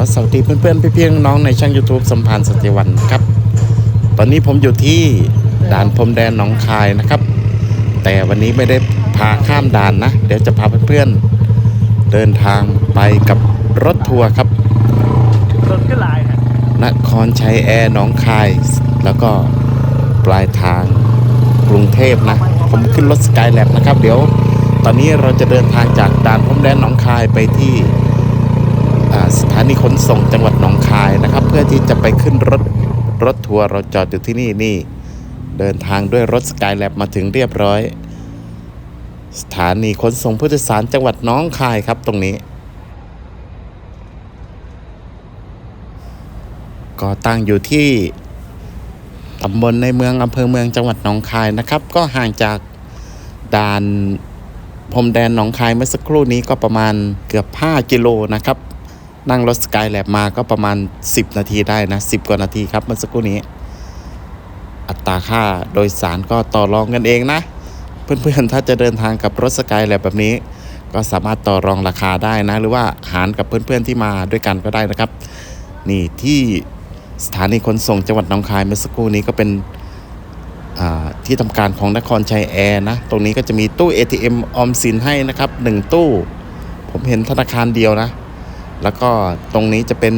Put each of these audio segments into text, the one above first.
อสวัสดีเพื่อนๆพี่ๆน้องๆในช่อง YouTube สัมพันธ์สติวันครับ ตอนนี้ผมอยู่ที่ด่านพรมแดนหนองคายนะครับ แต่วันนี้ไม่ได้พาข้ามด่านนะ เดี๋ยวจะพาเพื่อนๆเดินทางไปกับรถทัวร์ครับรถก็หลายฮะนครชัยแอร์หนองคาย แล้วก็ปลายทางกรุงเทพนะ ผมขึ้นรถสกายแลบนะครับ เดี๋ยวตอนนี้เราจะเดินทางจากด่านพรมแดนหนองคายไปที่อ่าสถานีขนส่งจังหวัดหนองคายนะครับ เพื่อที่จะไปขึ้นรถรถทัวร์เราจอดอยู่ที่นี่นี่ เดินทางด้วยรถสกายแลบมาถึงเรียบร้อย สถานีขนส่งผู้โดยสารจังหวัดหน้องคายครับตรงนี้ ก็ตั้งอยู่ที่ตำบลในเมืองอำเภอเมืองจังหวัดหนองคายนะครับ ก็ห่างจากด่านพรมแดนหนองคายเมื่อสักครู่นี้ก็ประมาณเกือบ 5 กิโลนะครับ นั่งรถสกายแลบมาก็ประมาณ 10 นาทีได้นะ 10 กว่านาทีครับเมื่อสักครู่นี้ อัตราค่าโดยสารก็ต่อรองกันเองนะ เพื่อนๆ ถ้าจะเดินทางกับรถสกายแลบแบบนี้ ก็สามารถต่อรองราคาได้นะ หรือว่าหารกับเพื่อนๆที่มาด้วยกันก็ได้นะครับ นี่ที่สถานีขนส่งจังหวัดหนองคายเมื่อสักครู่นี้ก็เป็นที่ทำการของนครชัยแอร์นะ ตรงนี้ก็จะมีตู้ ATM ออมสินให้นะครับหนึ่งตู้ ผมเห็นธนาคารเดียวนะ แล้วก็ตรงนี้จะเป็น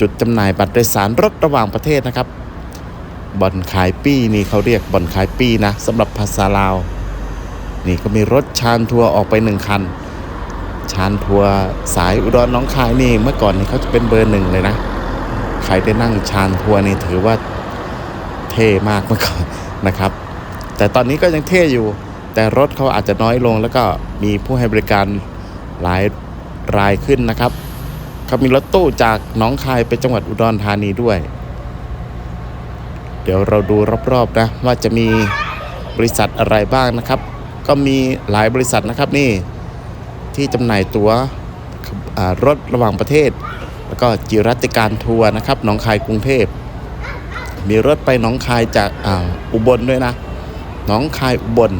จุดจำหน่ายบัตรโดยสารรถระหว่างประเทศนะครับบ่อนขายปี้นี่เขาเรียกบ่อนขายปี้นะสำหรับภาษาลาว นี่ก็มีรถชานทัวร์ออกไปหนึ่งคัน ชานทัวร์สายอุดรหน้องคายนี่เมื่อก่อนนี่เขาจะเป็นเบอร์หนึ่งเลยนะ ใครได้นั่งชานทัวร์นี่ถือว่าเท่มากเมื่อก่อนนะครับ แต่ตอนนี้ก็ยังเท่อยู่ แต่รถเขาอาจจะน้อยลงแล้วก็มีผู้ให้บริการหลาย รายขึ้นนะครับเขามีรถตู้จากหน้องคายไปจังหวัดอุดรธานีด้วย เดี๋ยวเราดูรอบๆนะว่าจะมีบริษัทอะไรบ้างนะครับ ก็มีหลายบริษัทนะครับนี่ที่จำหน่ายตั๋วรถระหว่างประเทศ แล้วก็จิรัติการทัวร์นะครับหนองคายกรุงเทพ มีรถไปหนองคายจากออุบลด้วยนะหนองคายอุบล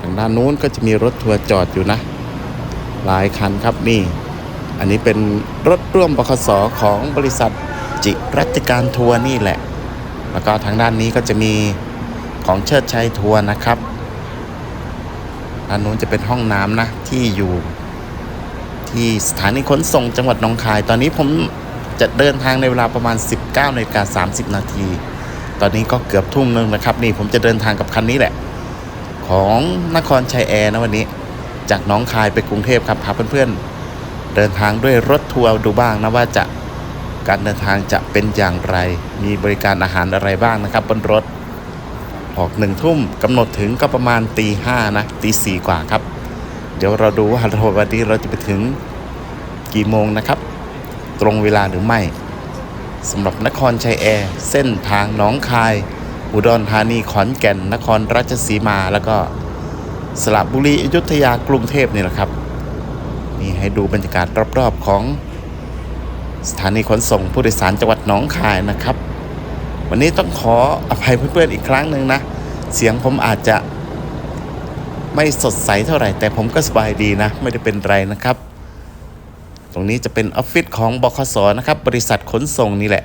ทางด้านนู้นก็จะมีรถทัวร์จอดอยู่นะ หลายคันครับนี่ อันนี้เป็นรถร่วมบขสของบริษัทจิรัติการทัวร์นี่แหละ แล้วก็ทางด้านนี้ก็จะมีของเชิดชัยทัวร์นะครับด้านนู้นจะเป็นห้องน้ำนะที่อยู่ ที่สถานีขนส่งจังหวัดหนองคาย ตอนนี้ผมจะเดินทางในเวลาประมาณ 19นาฬิกา30 นาที ตอนนี้ก็เกือบทุ่มหนึงนะครับ นี่ผมจะเดินทางกับคันนี้แหละ ของนครชัยแอร์นะวันนี้ จากน้องคายไปกรุงเทพครับพาเพื่อนๆ เดินทางด้วยรถทัวร์ดูบ้างนะว่าจะการเดินทางจะเป็นอย่างไร มีบริการอาหารอะไรบ้างนะครับ บนรถ ออกหนึ่งทุ่มกำหนดถึงก็ประมาณตีห้านะตีสี่กว่าครับ เดี๋ยวเราดูว่าเรวันนี้เราจะไปถึงกี่โมงนะครับ ตรงเวลาหรือไม่สำหรับนครชัยแอร์ เส้นทางหนองคาย อุดรธานีขอนแก่น นครราชสีมาแล้วก็ สระบุรีอยุธยากรุงเทพนี่แหละครับ นี่ให้ดูบรรยากาศรอบๆของสถานีขนส่งผู้โดยสารจังหวัดหนองคายนะครับ วันนี้ต้องขออภัยเพื่อนๆอีกครั้งหนึ่งนะ เสียงผมอาจจะไม่สดใสเท่าไหร่ แต่ผมก็สบายดีนะ ไม่ได้เป็นไรนะครับ ตรงนี้จะเป็นออฟฟิศของบคสนะครับ บริษัทขนส่งนี่แหละ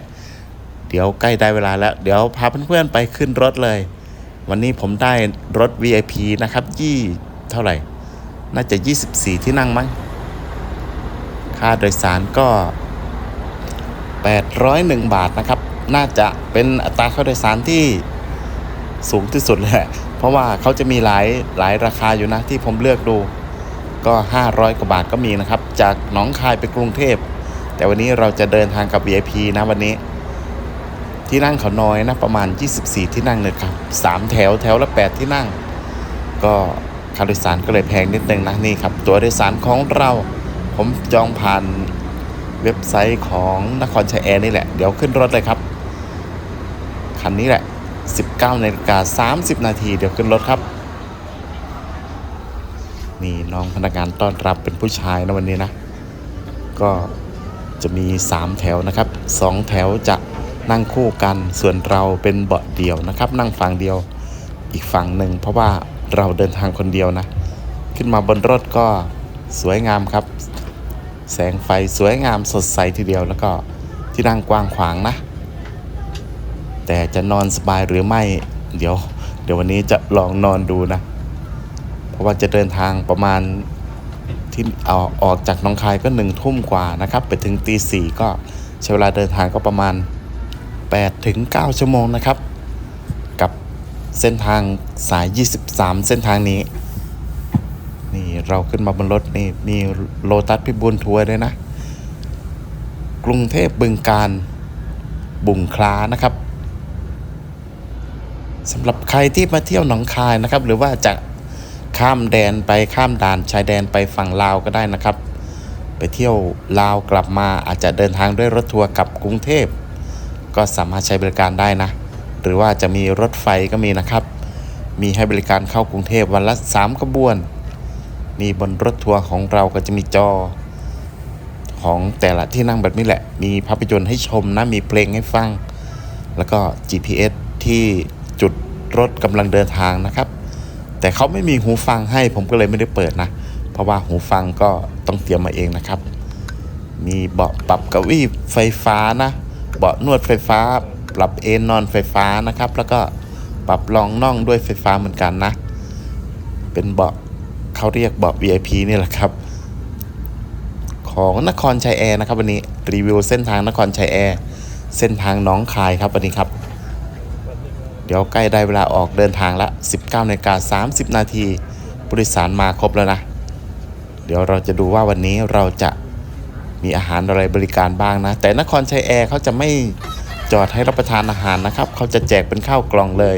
เดี๋ยวใกล้ได้เวลาแล้ว เดี๋ยวพาเพื่อนๆไปขึ้นรถเลย วันนี้ผมได้รถ VIP นะครับยี่เท่าไหร่ น่าจะ 24 ที่นั่งมั้ง ค่าโดยสารก็ 801 บาทนะครับ น่าจะเป็นอัตราค่าโดยสารที่สูงที่สุดเลยแหละ เพราะว่าเขาจะมีหลายหลายราคาอยู่นะที่ผมเลือกดู ก็ 500 กว่าบาทก็มีนะครับ จากหนองคายไปกรุงเทพ แต่วันนี้เราจะเดินทางกับ VIP นะวันนี้ ที่นั่งเขาน้อยนะประมาณ 24 ที่นั่งเลยครับ3แถวแถวละ 8 ที่นั่ง ก็ค่าโดยสารก็เลยแพงนิดนึงนะนี่ครับตัวโดยสารของเรา ผมจองผ่านเว็บไซต์ของนครชัยแอร์นี่แหละ เดี๋ยวขึ้นรถเลยครับ คันนี้แหละ 19นาฬิกา30 นาทีเดี๋ยวขึ้นรถครับ นี่น้องพนักงานต้อนรับเป็นผู้ชายนะวันนี้นะ ก็จะมี 3 แถวนะครับ 2 แถวจะ นั่งคู่กัน ส่วนเราเป็นเบาะเดียวนะครับ นั่งฝั่งเดียวอีกฝั่งหนึ่ง เพราะว่าเราเดินทางคนเดียวนะ ขึ้นมาบนรถก็สวยงามครับ แสงไฟสวยงามสดใสทีเดียวแล้วก็ที่นั่งกว้างขวางนะ แต่จะนอนสบายหรือไม่ เดี๋ยว เดี๋ยววันนี้จะลองนอนดูนะ เพราะว่าจะเดินทางประมาณที่เอาออกจากน้องคายก็หนึ่งทุ่มกว่านะครับ ไปถึงตีสี่ก็ใช้เวลาเดินทางก็ประมาณ 8ถึง9ชั่วโมงนะครับ กับเส้นทางสาย 23 เส้นทางนี้ นี่เราขึ้นมาบนรถนี่มีโลตัสพิบูลทัวร์ด้วยนะ กรุงเทพบึงการบุงคล้านะครับสำหรับใครที่มาเที่ยวหนองคายนะครับ หรือว่าจะข้ามแดนไปข้ามด่านชายแดนไปฝั่งลาวก็ได้นะครับ ไปเที่ยวลาวกลับมาอาจจะเดินทางด้วยรถทัวร์กลับกรุงเทพ ก็สามารถใช้บริการได้นะ หรือว่าจะมีรถไฟก็มีนะครับ มีให้บริการเข้ากรุงเทพวันละ3ขบวน นี่บนรถทัวร์ของเราก็จะมีจอ ของแต่ละที่นั่งแบบนี้แหละ มีภาพยนตร์ให้ชมนะ มีเพลงให้ฟัง แล้วก็ GPS ที่จุดรถกำลังเดินทางนะครับ แต่เขาไม่มีหูฟังให้ผมก็เลยไม่ได้เปิดนะ เพราะว่าหูฟังก็ต้องเตรียมมาเองนะครับ มีเบาะปรับเก้าอี้ไฟฟ้านะ เบาะนวดไฟฟ้า ปรับเอนนอนไฟฟ้านะครับ แล้วก็ปรับรองน่องด้วยไฟฟ้าเหมือนกันนะ เป็นเบาะเขาเรียกเบาะ VIP นี่แหละครับ ของนครชัยแอร์นะครับ วันนี้รีวิวเส้นทางนครชัยแอร์เส้นทางน้องคายครับวันนี้ครับ เดี๋ยวใกล้ได้เวลาออกเดินทางละ 19นาฬิกา30 นาทีผู้โดยสารมาครบแล้วนะ เดี๋ยวเราจะดูว่าวันนี้เราจะ มีอาหารอะไรบริการบ้างนะ แต่นครชัยแอร์เขาจะไม่จอดให้รับประทานอาหารนะครับ เขาจะแจกเป็นข้าวกล่องเลย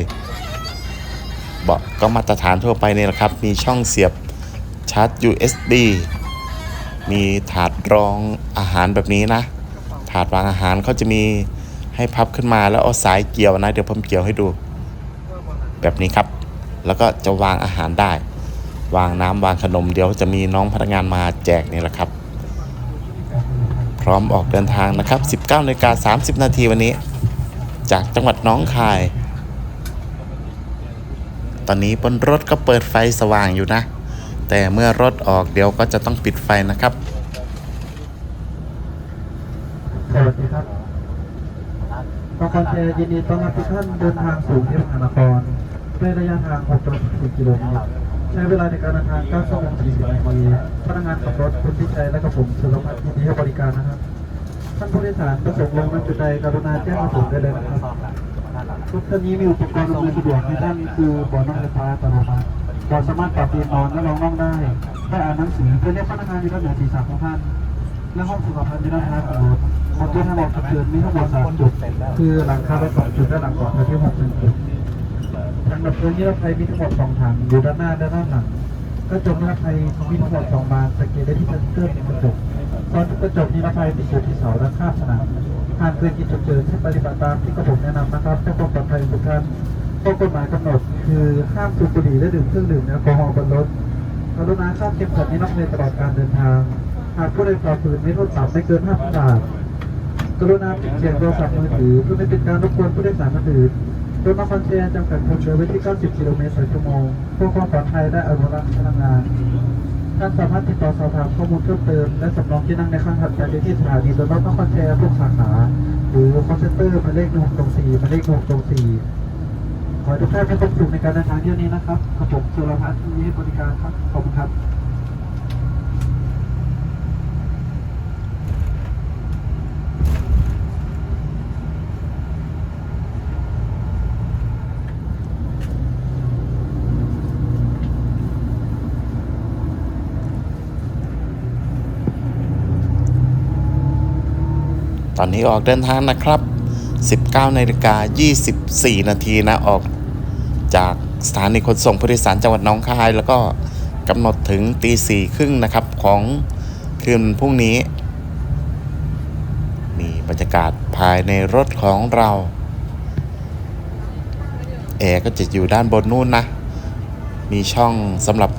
เบาะก็มาตรฐานทั่วไปนี่แหละครับ มีช่องเสียบชาร์จ USB มีถาดรองอาหารแบบนี้นะ ถาดวางอาหารเขาจะมีให้พับขึ้นมาแล้วเอาสายเกี่ยวนะ เดี๋ยวผมเกี่ยวให้ดู แบบนี้ครับ แล้วก็จะวางอาหารได้ วางน้ำวางขนมเดี๋ยวจะมีน้องพนักงานมาแจกนี่แหละครับ พร้อมออกเดินทางนะครับ 19นาฬิกา30 นาทีวันนี้ จากจังหวัดน้องคาย ตอนนี้บนรถก็เปิดไฟสว่างอยู่นะ แต่เมื่อรถออกเดี๋ยวก็จะต้องปิดไฟนะครับสวัสดีครับขอความเจยินดีต้อนรับทุกท่านเดินทางสู่เทพมหานครด้วยระยะทาง 6.4 กิโลเมตร ใช้เวลาในการเดินทาง9ชั่วโมง40นาทีพนักงานขับรถคุณพิชัยและก็ผมสุรพัฒน์ยินดีให้บริการนะครับ ท่านผู้โดยสารประสงค์ลงณจุดใดกรุณาแจ้งมาถึงได้เลยนะครับทุกท่านนี้มีอุปกรณ์อำนวยสะดวกในด้านคือบ่อน้ำไฟฟ้าอัตโนมัติบ่อสามารถปรับเอนนอนและรองน่องได้ได้อ่านหนังสือเพื่อเรียกพนักงานอยู่ด้านเหนือศีรษะของท่านและห้องสุขภัณฑ์อยู่ด้านท้ายของรถบนที่ทางออกฉุกเฉินมีทั้งหมดสามจุด คือหลังคารถสองจุดและหลังเบาะและที่หกหนึ่งจุด ทางดับเพลิงนิรภัยมีทั้งหมดสองถังอยู่ด้านหน้าและด้านหลังกระจกนิรภัยมีทั้งหมดสองบานสังเกตได้ที่เซ็นเซอร์ในกระจกตอนกระจกนิรภัยติดอยู่ที่เสาด้านข้างสนามหากเกิดเหตุฉุกเฉินให้ปฏิบัติตามที่กระผมแนะนำนะครับเพื่อความปลอดภัยของทุกท่านข้อกฎหมายกำหนด คือห้ามสูบบุหรี่และดื่มเครื่องดื่มแอลกอฮอล์บนรถกรุณาคาดเข็มขัดนิรภัยตลอดการเดินทาง หากผู้ใดฝ่าฝืนมีโทษปรับไม่เกิน5,000บาทกรุณาปิดเสียงโทรศัพท์มือถือเพื่อไม่เป็นการรบกวนผู้โดยสารคนอื่น รถนครเชียร์จำกัดความเร็วไว้ที่ 90 กิโลเมตรต่อชั่วโมงเพื่อความปลอดภัยและอนุรักษ์พลังงานท่านสามารถติดต่อสอบถามข้อมูลเพิ่มเติม และสำรองที่นั่งในข้างถัดไปได้ที่สถานีรถนครเชียร์ทุกสาขา หรือคอนเซ็นเตอร์หมายเลข1 6 4หมายเลข1 6 4ขอให้ทุกท่านมีความสุขในการเดินทางเที่ยวนี้นะครับ ขอบผมสุรพัฒน์ยินดีให้บริการครับ ขอบคุณครับ อนนี้ออกเดินทางนะครับ 19นาฬิกา24 นาทีนะออกจากสถานีขนส่งผู้โดยสารจังหวัดน้องคาย แล้วก็กำหนดถึงตีสี่ครึ่งนะครับของคืนพรุ่งนี้นี่บรรยากาศภายในรถของเราแอร์ก็จะอยู่ด้านบนนู่นนะ มีช่องสำหรับ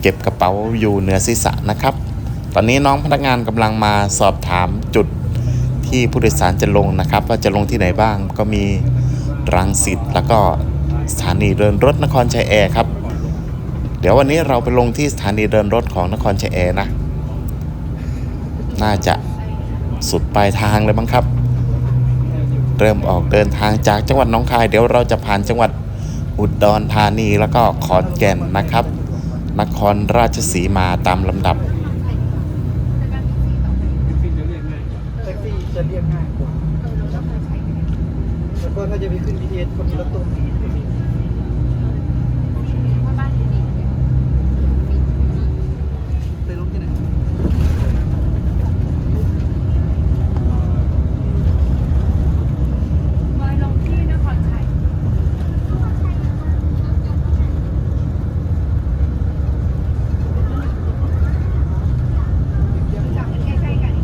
เก็บกระเป๋าอยู่เหนือศีรษะนะครับ ตอนนี้น้องพนักงานกำลังมาสอบถามจุด ที่ผู้โดยสารจะลงนะครับ ว่าจะลงที่ไหนบ้างก็มีรังสิตแล้วก็สถานีเดินรถนครชัยแอร์ครับ เดี๋ยววันนี้เราไปลงที่สถานีเดินรถของนครชัยแอร์นะ น่าจะสุดปลายทางเลยมั้งครับ เริ่มออกเดินทางจากจังหวัดน้องคาย เดี๋ยวเราจะผ่านจังหวัดอุดรธานีแล้วก็ขอนแก่นนะครับ นครราชสีมาตามลำดับ จะเรียกง่ายกว่า แล้วก็ถ้าจะไปขึ้น BTS ก็มีรถตู้ไปลงที่ไหน บอยลงที่นครชัยจับใกล้ๆกัน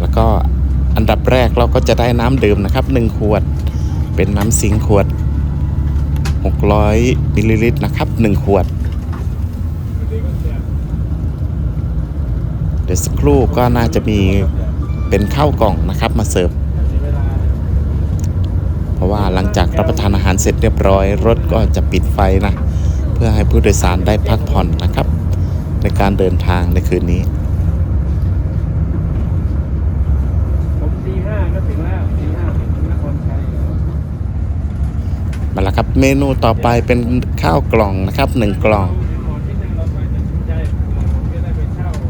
แล้วก็อันดับ แรกเราก็จะได้น้ำดื่มนะครับ1ขวด เป็นน้ำสิงขวด 600มิลลิลิตรนะครับ1ขวด เดี๋ยวสักครู่ก็น่าจะมีเป็นข้าวกล่องนะครับมาเสิร์ฟเพราะว่าหลังจากรับประทานอาหารเสร็จเรียบร้อย รถก็จะปิดไฟนะ เพื่อให้ผู้โดยสารได้พักผ่อนนะครับ ในการเดินทางในคืนนี้ ผมตีห้าก็ถึงแล้วตีห้าถึงนครชัย ครับ เมนูต่อไปเป็นข้าวกล่องนะครับหนึ่งกล่อง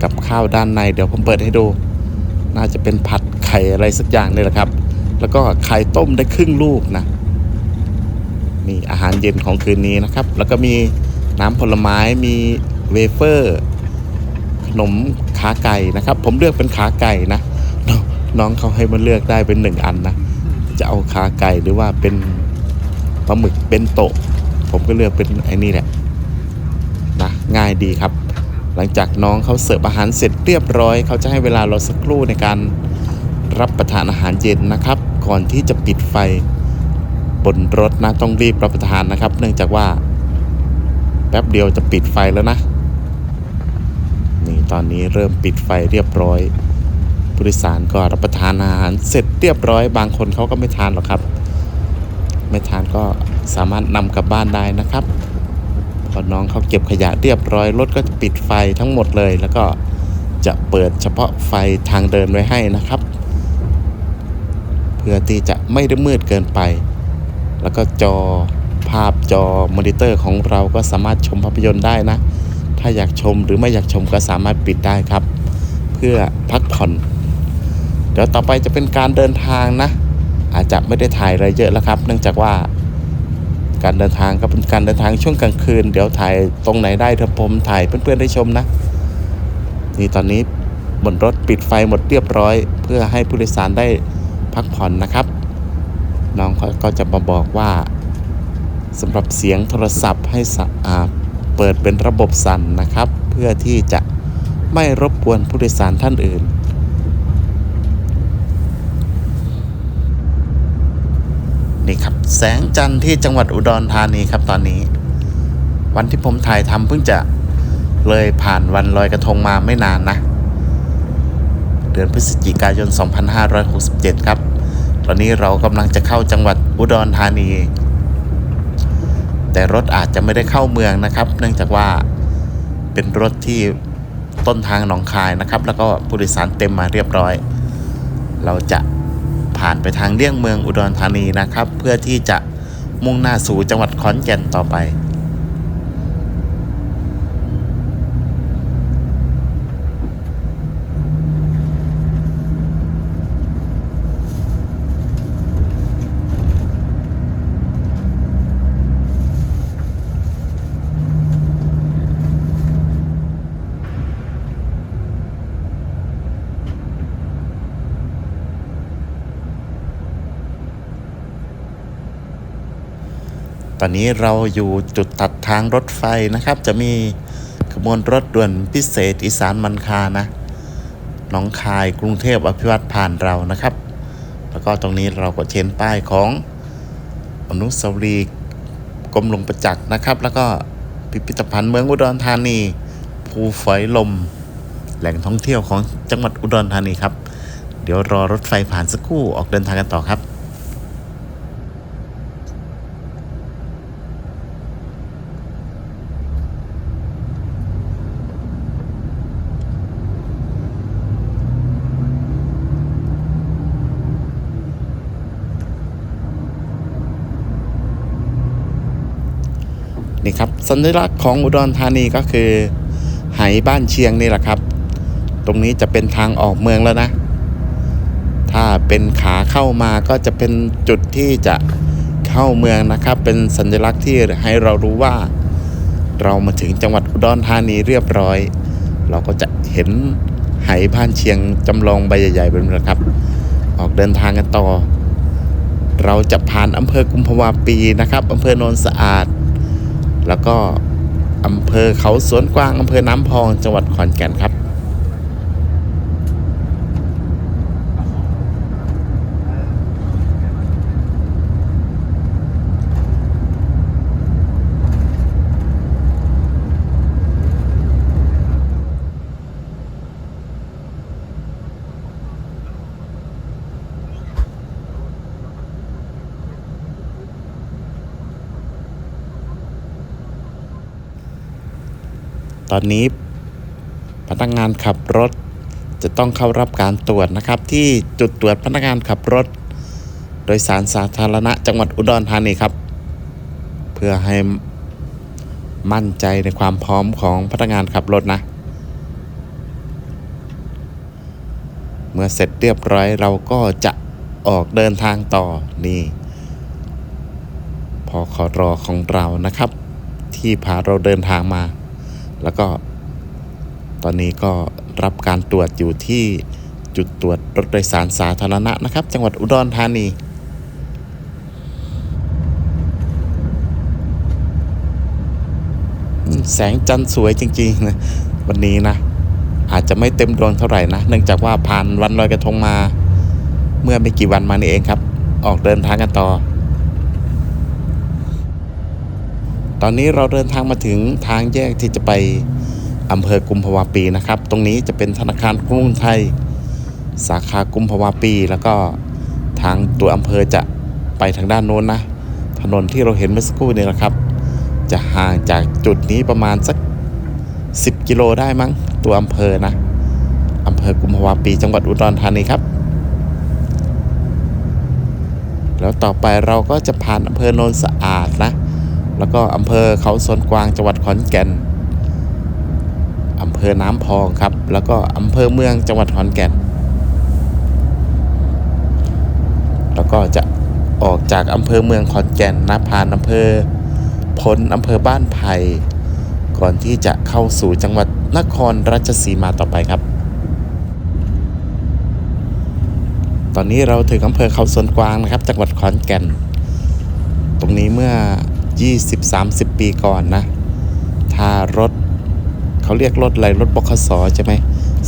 กับข้าวด้านในเดี๋ยวผมเปิดให้ดู น่าจะเป็นผัดไข่อะไรสักอย่างนี่แหละครับ แล้วก็ไข่ต้มได้ครึ่งลูกนะนี่อาหารเย็นของคืนนี้นะครับ แล้วก็มีน้ำผลไม้มีเวเฟอร์ขนมขาไก่นะครับ ผมเลือกเป็นขาไก่นะน้องเขาให้มาเลือกได้เป็นหนึ่งอันนะ จะเอาขาไก่หรือว่าเป็น ปลาหมึกเป็นโตะ ผมก็เลือกเป็นไอ้นี่แหละนะง่ายดีครับ หลังจากน้องเขาเสิร์ฟอาหารเสร็จเรียบร้อย เขาจะให้เวลาเราสักครู่ในการรับประทานอาหารเย็นนะครับ ก่อนที่จะปิดไฟบนรถนะต้องรีบรับประทานนะครับ เนื่องจากว่า แป๊บเดียวจะปิดไฟแล้วนะนี่ตอนนี้เริ่มปิดไฟเรียบร้อยผู้โดยสารก็รับประทานอาหารเสร็จเรียบร้อย บางคนเขาก็ไม่ทานหรอกครับ ไม่ทานก็สามารถนำกลับบ้านได้นะครับพอน้องเขาเก็บขยะเรียบร้อยรถก็จะปิดไฟทั้งหมดเลย แล้วก็จะเปิดเฉพาะไฟทางเดินไว้ให้นะครับ เพื่อที่จะไม่ได้มืดเกินไป แล้วก็จอภาพจอมอนิเตอร์ของเราก็สามารถชมภาพยนตร์ได้นะ ถ้าอยากชมหรือไม่อยากชมก็สามารถปิดได้ครับ เพื่อพักผ่อน เดี๋ยวต่อไปจะเป็นการเดินทางนะ อาจจะไม่ได้ถ่ายอะไรเยอะแล้วครับ เนื่องจากว่าการเดินทางก็เป็นการเดินทางช่วงกลางคืน เดี๋ยวถ่ายตรงไหนได้ถ้าผมถ่ายเพื่อนๆได้ชมนะ นี่ตอนนี้บนรถปิดไฟหมดเรียบร้อย เพื่อให้ผู้โดยสารได้พักผ่อนนะครับน้องเขาก็จะมาบอกว่าสำหรับเสียงโทรศัพท์ให้สะอ่าเปิดเป็นระบบสั่นนะครับ เพื่อที่จะไม่รบกวนผู้โดยสารท่านอื่น นี่ครับ แสงจันทร์ที่จังหวัดอุดรธานีครับตอนนี้ วันที่ผมถ่ายทำเพิ่งจะเลยผ่านวันลอยกระทงมาไม่นานนะ เดือนพฤศจิกายน 2567 ครับ ตอนนี้เรากำลังจะเข้าจังหวัดอุดรธานี แต่รถอาจจะไม่ได้เข้าเมืองนะครับ เนื่องจากว่าเป็นรถที่ต้นทางหนองคายนะครับ แล้วก็ผู้โดยสารเต็มมาเรียบร้อย เราจะ ผ่านไปทางเลี่ยงเมืองอุดรธานีนะครับ เพื่อที่จะมุ่งหน้าสู่จังหวัดขอนแก่นต่อไป อนนี้เราอยู่จุดตัดทางรถไฟนะครับ จะมีขบวนรถด่วนพิเศษอีสานมันคานะหน้องคายกรุงเทพอภิวัตผ่านเรานะครับ แล้วก็ตรงนี้เราก็เชนป้ายของอนุสาวรีย์กรมหลวงประจักษ์นะครับ แล้วก็พิพิธภัณฑ์เมืองอุดรธานี ภูฝอยลม แหล่งท่องเที่ยวของจังหวัดอุดรธานีครับ เดี๋ยวรอรถไฟผ่านสักครู่ออกเดินทางกันต่อครับ นี่ครับสัญลักษณ์ของอุดรธานีก็คือไหบ้านเชียงนี่แหละครับ ตรงนี้จะเป็นทางออกเมืองแล้วนะ ถ้าเป็นขาเข้ามาก็จะเป็นจุดที่จะเข้าเมืองนะครับ เป็นสัญลักษณ์ที่ให้เรารู้ว่า เรามาถึงจังหวัดอุดรธานีเรียบร้อย เราก็จะเห็นไหบ้านเชียงจำลองใบใหญ่ๆเป็นนะครับ ออกเดินทางกันต่อ เราจะผ่านอำเภอกุมภาวาปีนะครับอำเภอโนนสะอาด แล้วก็อำเภอเขาสวนกวางอำเภอน้ำพองจังหวัดขอนแก่นครับ อนนี้พนักงานขับรถ จะต้องเข้ารับการตรวจนะครับ ที่จุดตรวจพนักงานขับรถ โดยสารสาธารณะจังหวัดอุดรธานีครับ เพื่อให้มั่นใจในความพร้อมของพนักงานขับรถนะ เมื่อเสร็จเรียบร้อยเราก็จะออกเดินทางต่อนี่ พอขอรอของเรานะครับ ที่พาเราเดินทางมา แล้วก็ตอนนี้ก็รับการตรวจอยู่ที่จุดตรวจรถโดยสารสาธารณะนะครับ จังหวัดอุดรธานีแสงจันทร์สวยจริงๆนะวันนี้นะ อาจจะไม่เต็มดวงเท่าไหร่นะ เนื่องจากว่าผ่านวันลอยกระทงมา เมื่อไม่กี่วันมานี่เองครับ ออกเดินทางกันต่อ ตอนนี้เราเดินทางมาถึงทางแยกที่จะไปอำเภอกุมภาวะปีนะครับ ตรงนี้จะเป็นธนาคารกรุงไทย สาขากุมภาวะปี แล้วก็ทางตัวอำเภอจะไปทางด้านโน้นนะ ถนนที่เราเห็นเมื่อสักครู่นี่แหละครับ จะห่างจากจุดนี้ประมาณสัก 10 กิโลได้มั้ง ตัวอำเภอนะอำเภอกุมภาวะปี จังหวัดอุดรธานีครับ แล้วต่อไปเราก็จะผ่านอำเภอโนนสะอาดนะ แล้วก็อำเภอเขาสนกวางจังหวัดขอนแก่นอำเภอน้ำพองครับ แล้วก็อำเภอเมืองจังหวัดขอนแก่น แล้วก็จะออกจากอำเภอเมืองขอนแก่นนะผ่านอำเภอพลอำเภอบ้านไผ่ก่อนที่จะเข้าสู่จังหวัดนครราชสีมาต่อไปครับ ตอนนี้เราถึงอำเภอเขาสวนกวางนะครับ จังหวัดขอนแก่น ตรงนี้เมื่อ 20-30 ปีก่อนนะ ถ้ารถเขาเรียกรถอะไรรถบขสใช่ไหม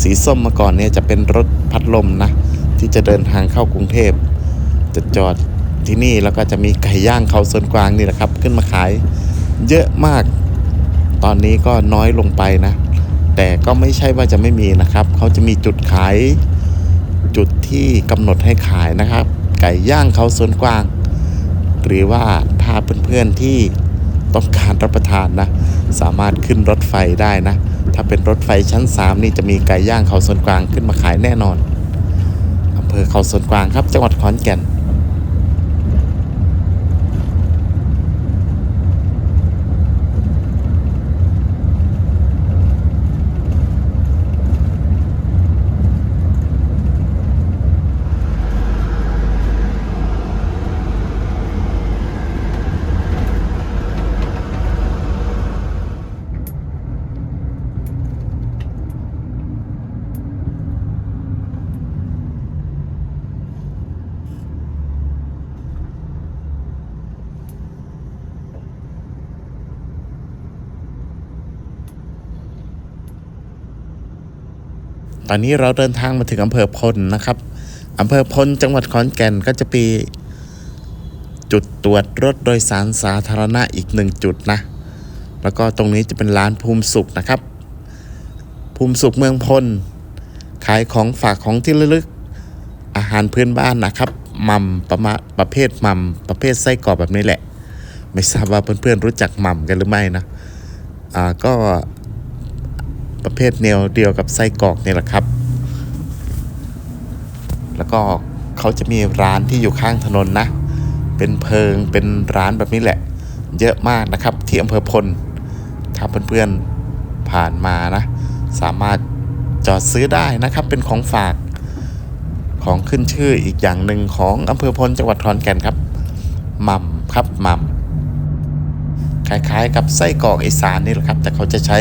สีส้มมาก่อนเนี่ยจะเป็นรถพัดลมนะ ที่จะเดินทางเข้ากรุงเทพจะจอดที่นี่แล้วก็จะมีไก่ย่างเขาสวนกวางนี่แหละครับ ขึ้นมาขายเยอะมาก ตอนนี้ก็น้อยลงไปนะ แต่ก็ไม่ใช่ว่าจะไม่มีนะครับ เขาจะมีจุดขายจุดที่กำหนดให้ขายนะครับ ไก่ย่างเขาสวนกวาง หรือว่าถ้าเพื่อนๆที่ต้องการรับประทานนะ สามารถขึ้นรถไฟได้นะ ถ้าเป็นรถไฟชั้น 3 นี่จะมีไก่ย่างเขาสวนกวางขึ้นมาขายแน่นอนอำเภอเขาสวนกวางครับจังหวัดขอนแก่น ตอนนี้เราเดินทางมาถึงอำเภอพลนะครับอำเภอพลจังหวัดขอนแก่นก็จะมีจุดตรวจรถโดยสารสาธารณะอีกหนึ่งจุดนะ แล้วก็ตรงนี้จะเป็นร้านภูมิสุขนะครับ ภูมิสุขเมืองพล ขายของฝากของที่ระลึก อาหารพื้นบ้านนะครับมัมประมาประเภทมัมประเภทไส้กรอกแบบนี้แหละ ไม่ทราบว่าเพื่อนๆรู้จักมัมกันหรือไม่นะ อ่าก็ ประเภทแนวเดียวกับไส้กรอกนี่แหละครับ แล้วก็เขาจะมีร้านที่อยู่ข้างถนนนะ เป็นเพิงเป็นร้านแบบนี้แหละ เยอะมากนะครับที่อำเภอพล ถ้าเพื่อนๆผ่านมานะ สามารถจอดซื้อได้นะครับ เป็นของฝากของขึ้นชื่ออีกอย่างหนึ่งของอำเภอพลจังหวัดขอนแก่นครับมัมครับมัมคล้ายๆ กับไส้กรอกอีสานนี่แหละครับ แต่เขาจะใช้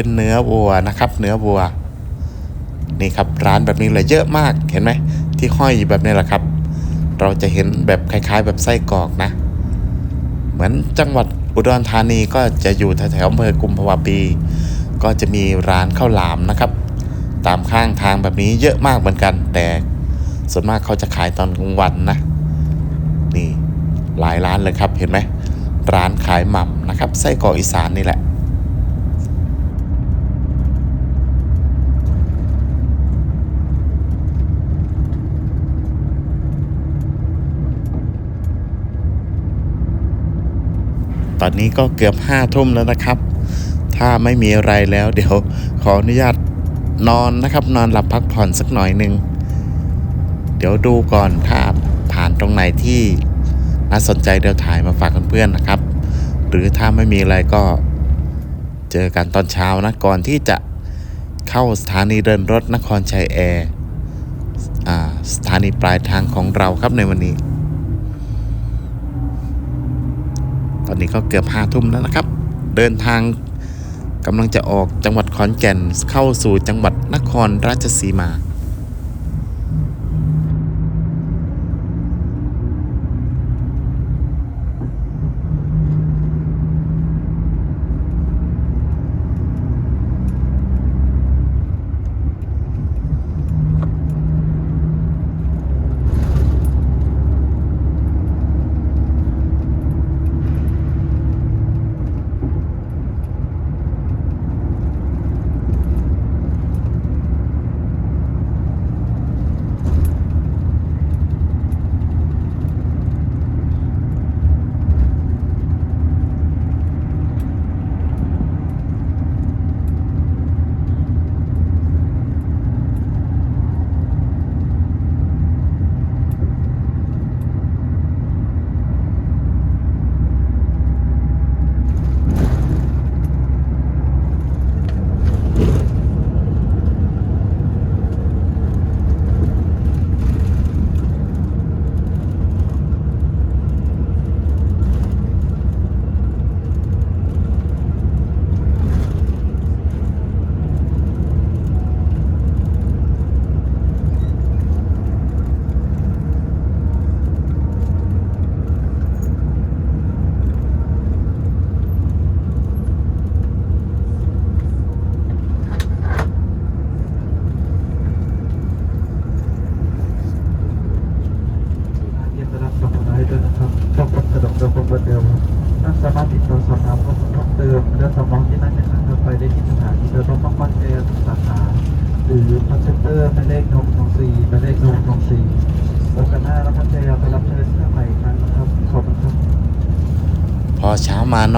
เป็นเนื้อวัวนะครับ เนื้อวัว นี่ครับร้านแบบนี้เลยเยอะมากเห็นไหมที่ห้อยอยู่แบบนี้แหละครับ เราจะเห็นแบบคล้าย ๆ แบบไส้กรอกนะ เหมือนจังหวัดอุดรธานีก็จะอยู่แถวๆอำเภอกุมภาวะปี ก็จะมีร้านข้าวหลามนะครับ ตามข้างทางแบบนี้เยอะมากเหมือนกัน แต่ส่วนมากเขาจะขายตอนกลางวันนะ นี่หลายร้านเลยครับเห็นไหมร้านขายหม่ำนะครับไส้กรอกอีสานนี่แหละ ตอนนี้ก็เกือบห้าทุ่มแล้วนะครับ ถ้าไม่มีอะไรแล้ว เดี๋ยวขออนุญาตนอนนะครับ นอนหลับพักผ่อนสักหน่อยหนึ่งเดี๋ยวดูก่อนถ้าผ่านตรงไหนที่น่าสนใจเดี๋ยวถ่ายมาฝากเพื่อนๆนะครับ หรือถ้าไม่มีอะไรก็เจอกันตอนเช้านะก่อนที่จะเข้าสถานีเดินรถนครชัยแอร์สถานีปลายทางของเราครับในวันนี้ ต อนนี้ก็เกือบห้าทุ่มแล้วนะครับ เดินทางกำลังจะออกจังหวัดขอนแก่นเข้าสู่จังหวัดนครราชสีมา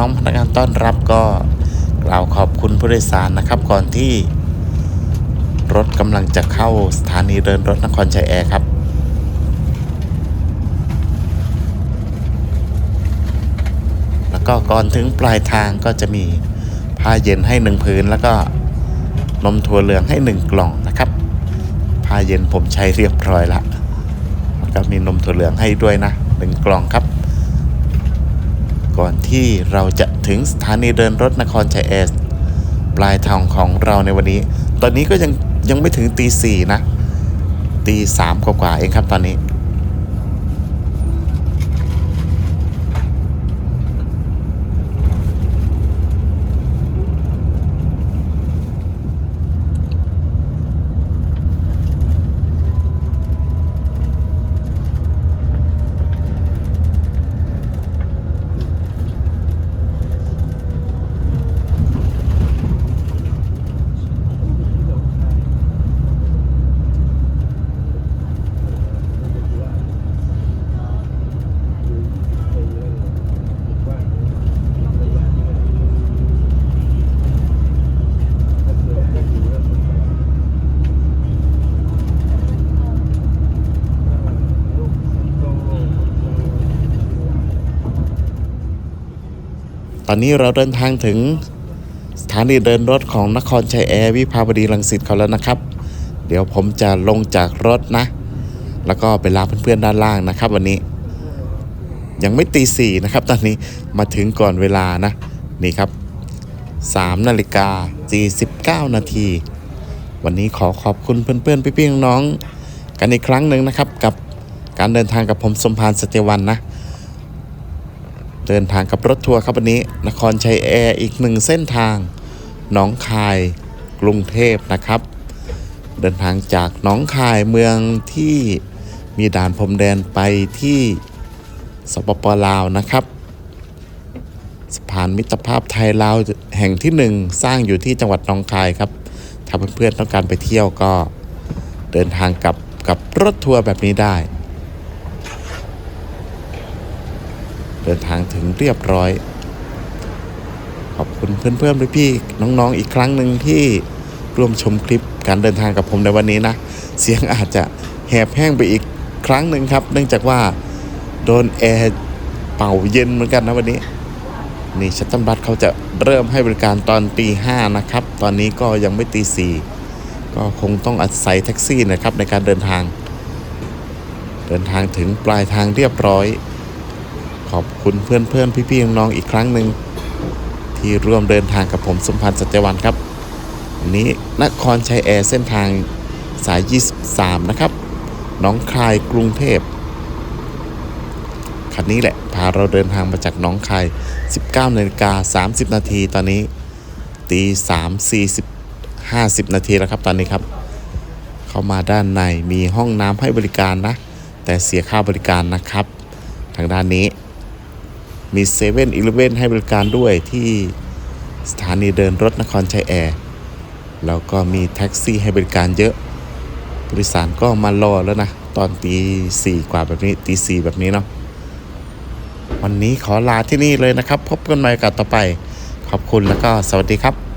น้องพนักงานต้อนรับก็กล่าวขอบคุณผู้โดยสารนะครับ ก่อนที่รถกำลังจะเข้าสถานีเดินรถนครชัยแอร์ครับแล้วก็ก่อนถึงปลายทางก็จะมีผ้าเย็นให้หนึ่งผืนแล้วก็นมถั่วเหลืองให้หนึ่งกล่องนะครับผ้าเย็นผมใช้เรียบร้อยละแล้วก็มีนมถั่วเหลืองให้ด้วยนะหนึ่งกล่องครับ ก่อนที่เราจะถึงสถานีเดินรถนครชัยแอร์ปลายทางของเราในวันนี้ ตอนนี้ก็ยังยังไม่ถึงตีสี่นะตีสามกว่าๆเองครับตอนนี้ อนนี้เราเดินทางถึงสถานีเดินรถของนครชัยแอร์วิภาวดีรังสิตเขาแล้วนะครับ เดี๋ยวผมจะลงจากรถนะ แล้วก็ไปลาเพื่อนๆด้านล่างนะครับ วันนี้ ยังไม่ตีสี่นะครับ ตอนนี้มาถึงก่อนเวลานะ นี่ครับ3นาฬิกา49 นาที วันนี้ขอขอบคุณเพื่อนๆพี่ๆน้องๆกันอีกครั้งหนึ่งนะครับ กับการเดินทางกับผมสมพานสเตวันนะ เดินทางกับรถทัวร์ครับวันนี้ นครชัยแอร์อีกหนึ่งเส้นทางหนองคายกรุงเทพนะครับ เดินทางจากหนองคายเมืองที่มีด่านพรมแดนไปที่สปปลาวนะครับสะพานมิตรภาพไทยลาวแห่งที่หนึ่งสร้างอยู่ที่จังหวัดหนองคายครับ ถ้าเพื่อนๆต้องการไปเที่ยวก็เดินทางกับกับรถทัวร์แบบนี้ได้ เดินทางถึงเรียบร้อย ขอบคุณเพื่อนๆพี่น้องๆอีกครั้งหนึ่งที่ร่วมชมคลิปการเดินทางกับผมในวันนี้นะ เสียงอาจจะแหบแห้งไปอีกครั้งหนึ่งครับ เนื่องจากว่าโดนแอร์เป่าเย็นเหมือนกันนะวันนี้ นี่ชัตตันบัสเขาจะเริ่มให้บริการตอนตีห้านะครับ ตอนนี้ก็ยังไม่ตีสี่ก็คงต้องอาศัยแท็กซี่นะครับในการเดินทาง เดินทางถึงปลายทางเรียบร้อย ขอบคุณเพื่อนเพื่อนๆพี่ๆน้องๆอีกครั้งหนึ่งที่ร่วมเดินทางกับผมสมพันธ์สัจจวันครับวันนี้นครชัยแอร์เส้นทางสาย 23 นะครับ น้องคายกรุงเทพคันนี้แหละพาเราเดินทางมาจากน้องคาย 19นาฬิกา30 นาทีตอนนี้ตี3 40 50 นาทีแล้วครับตอนนี้ครับ เข้ามาด้านในมีห้องน้ำให้บริการนะ แต่เสียค่าบริการนะครับ ทางด้านนี้ มีเซเว่นอีเลเวนให้บริการด้วยที่สถานีเดินรถนครชัยแอร์ แล้วก็มีแท็กซี่ให้บริการเยอะผู้โดยสารก็มารอแล้วนะ ตอนตีสี่กว่าแบบนี้ตีสี่แบบนี้เนาะวันนี้ขอลาที่นี่เลยนะครับ พบกันใหม่กับต่อไป ขอบคุณแล้วก็สวัสดีครับ